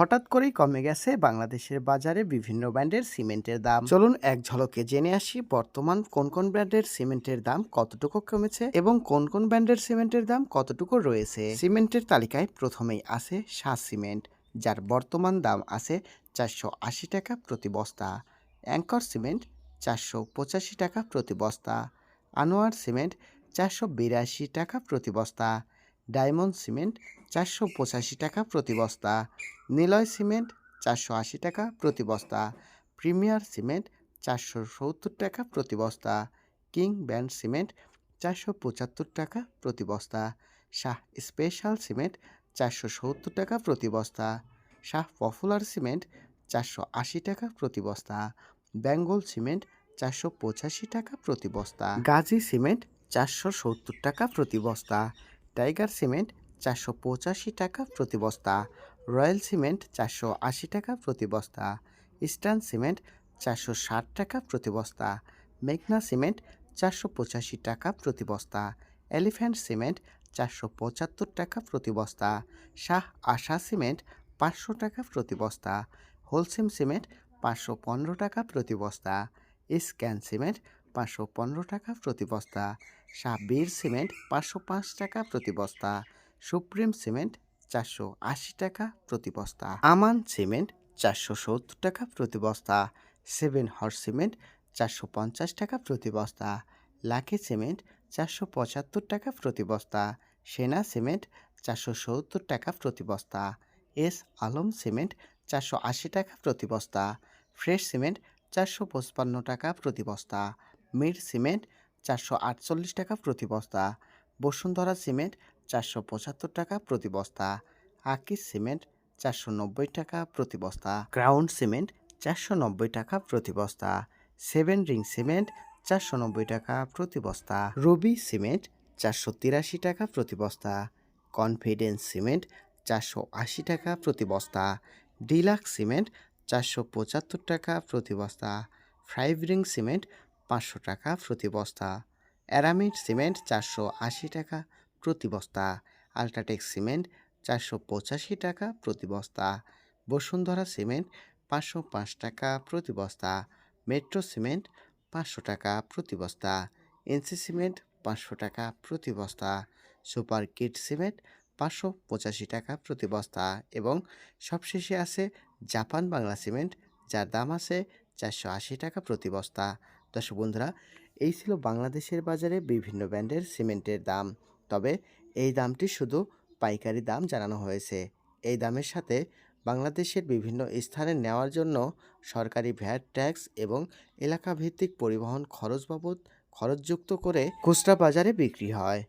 হঠাৎ করেই কমে গেছে বাংলাদেশের বাজারে বিভিন্ন ব্র্যান্ডের সিমেন্টের দাম। চলুন এক ঝলকে জেনে আসি বর্তমান কোন কোন ব্র্যান্ডের সিমেন্টের দাম কতটুকু কমেছে এবং কোন কোন ব্র্যান্ডের সিমেন্টের দাম কতটুকু রয়েছে। সিমেন্টের তালিকায় প্রথমেই আছে শাহ সিমেন্ট, যার বর্তমান দাম আছে চারশো আশি টাকা প্রতি বস্তা। অ্যাঙ্কর সিমেন্ট, চারশো পঁচাশি টাকা প্রতি বস্তা। আনোয়ার সিমেন্ট, চারশো বিরাশি টাকা প্রতি বস্তা। ডায়মন্ড সিমেন্ট চারশো পঁচাশি টাকা প্রতি বস্তা, নিলয় সিমেন্ট চারশো আশি টাকা প্রতি বস্তা, প্রিমিয়ার সিমেন্ট চারশো সত্তর টাকা প্রতি বস্তা, কিং ব্যান্ড সিমেন্ট চারশো পঁচাত্তর টাকা প্রতি বস্তা, শাহ স্পেশাল সিমেন্ট চারশো সত্তর টাকা প্রতি বস্তা, শাহ পপুলার সিমেন্ট চারশো আশি টাকা প্রতি বস্তা, বেঙ্গল সিমেন্ট চারশো পঁচাশি টাকা প্রতি বস্তা, গাজী সিমেন্ট চারশো সত্তর টাকা প্রতি বস্তা টাইগার সিমেন্ট চারশো পঁচাশি টাকা প্রতি বস্তা, রয়্যাল সিমেন্ট চারশো আশি টাকা প্রতি বস্তা, ইস্টার্ন সিমেন্ট চারশো ষাট টাকা প্রতি বস্তা, মেঘনা সিমেন্ট চারশো পঁচাশি টাকা প্রতি বস্তা, এলিফ্যান্ট সিমেন্ট চারশো পঁচাত্তর টাকা প্রতি বস্তা, শাহ আশা সিমেন্ট পাঁচশো টাকা প্রতি বস্তা, হোলসেম সিমেন্ট পাঁচশো পনেরো টাকা প্রতি বস্তা স্ক্যান সিমেন্ট পাঁচশো পনেরো টাকা প্রতি বস্তা। শাহ বীর সিমেন্ট পাঁচশো পাঁচ টাকা প্রতি বস্তা। সুপ্রিম সিমেন্ট চারশো আশি টাকা প্রতি বস্তা। আমান সিমেন্ট চারশো সত্তর টাকা প্রতি বস্তা। সেভেন হর্স সিমেন্ট চারশো পঞ্চাশ টাকা প্রতি বস্তা। লাকি সিমেন্ট চারশো পঁচাত্তর টাকা প্রতি বস্তা। সেনা সিমেন্ট চারশো সত্তর টাকা প্রতি বস্তা। এস আলম সিমেন্ট চারশো আশি টাকা প্রতি বস্তা। ফ্রেশ সিমেন্ট চারশো পঁচপান্ন টাকা প্রতি বস্তা। মির সিমেন্ট চারশো আটচল্লিশ টাকা প্রতি বস্তা, বসুন্ধরা সিমেন্ট চারশো পঁচাত্তর টাকা প্রতি বস্তা, আকিস সিমেন্ট চারশো নব্বই টাকা প্রতি বস্তা, ক্রাউন সিমেন্ট চারশো নব্বই টাকা প্রতি বস্তা, সেভেন রিং সিমেন্ট চারশো নব্বই টাকা প্রতি বস্তা, রবি সিমেন্ট চারশো তিরাশি টাকা প্রতি বস্তা, কনফিডেন্স সিমেন্ট চারশো আশি টাকা প্রতি বস্তা, ডিলাক্স সিমেন্ট চারশো পঁচাত্তর টাকা প্রতি বস্তা, ফাইভ রিং সিমেন্ট পাঁচশো টাকা প্রতি বস্তা। অ্যারামিড সিমেন্ট চারশো আশি টাকা প্রতি বস্তা। আলট্রাটেক সিমেন্ট চারশো পঁচাশি টাকা প্রতি বস্তা। বসুন্ধরা সিমেন্ট পাঁচশো পাঁচ টাকা প্রতি বস্তা। মেট্রো সিমেন্ট পাঁচশো টাকা প্রতি বস্তা। এনসি সিমেন্ট পাঁচশো টাকা প্রতি বস্তা। সুপার কিট সিমেন্ট পাঁচশো পঁচাশি টাকা প্রতি বস্তা এবং সবশেষে আছে জাপান বাংলা সিমেন্ট, যার দাম আছে চারশো আশি টাকা প্রতি বস্তা। দর্শক বন্ধুরা, এই ছিল বাংলাদেশের বাজারে বিভিন্ন ব্র্যান্ডের সিমেন্টের দাম। তবে এই দামটি শুধু পাইকারি দাম জানানো হয়েছে। এই দামের সাথে বাংলাদেশের বিভিন্ন স্থানে নেওয়ার জন্য সরকারি ভ্যাট, ট্যাক্স এবং এলাকাভিত্তিক পরিবহন খরচ বাবদ খরচযুক্ত করে খুচরা বাজারে বিক্রি হয়।